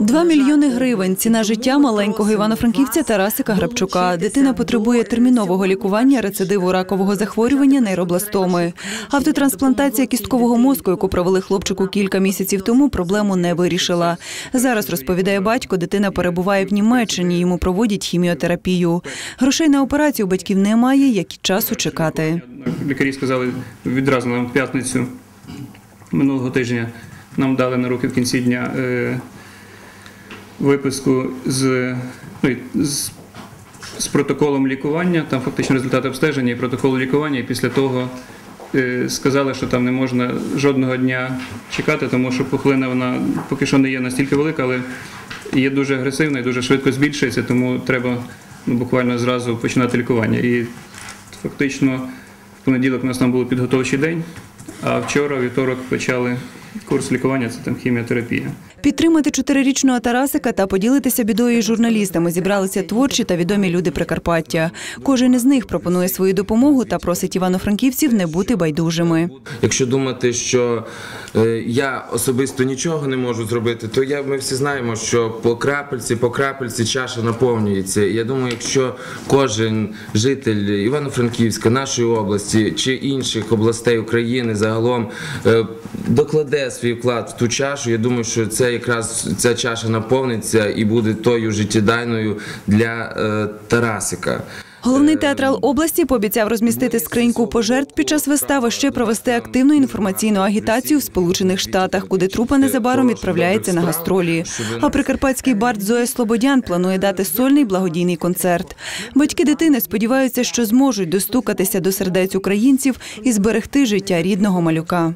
Два мільйони гривень. Ціна життя маленького івано-франківця Тарасика Грабчука. Дитина потребує термінового лікування рецидиву ракового захворювання нейробластоми. Автотрансплантація кісткового мозку, яку провели хлопчику кілька місяців тому, проблему не вирішила. Зараз розповідає батько, дитина перебуває в Німеччині. Йому проводять хіміотерапію. Грошей на операцію батьків немає, як і часу чекати. Лікарі сказали відразу нам в п'ятницю минулого тижня нам дали на руки в кінці дня е, виписку з, ну, з, з протоколом лікування, там фактично результати обстеження і протокол лікування, і після того е, сказали, що там не можна жодного дня чекати, тому що пухлина вона поки що не є настільки велика, але є дуже агресивна і дуже швидко збільшується, тому треба ну, буквально зразу починати лікування. І фактично в понеділок у нас там був підготовчий день, а вчора, вівторок, почали курс лікування, це там хіміотерапія. Підтримати чотирирічного Тарасика та поділитися бідою із журналістами зібралися творчі та відомі люди Прикарпаття. Кожен із них пропонує свою допомогу та просить івано-франківців не бути байдужими. Якщо думати, що е, я особисто нічого не можу зробити, то я, ми всі знаємо, що по крапельці, по крапельці чаша наповнюється. Я думаю, якщо кожен житель Івано-Франківська, нашої області чи інших областей України загалом е, свій вклад в ту чашу, я думаю, що це якраз ця чаша наповниться і буде тою життєдайною для е, Тарасика. Головний театрал області пообіцяв розмістити скриньку пожертв під час вистави, ще провести активну інформаційну агітацію в Сполучених Штатах, куди трупа незабаром відправляється на гастролі. А прикарпатський бард Зоя Слободян планує дати сольний благодійний концерт. Батьки дитини сподіваються, що зможуть достукатися до сердець українців і зберегти життя рідного малюка.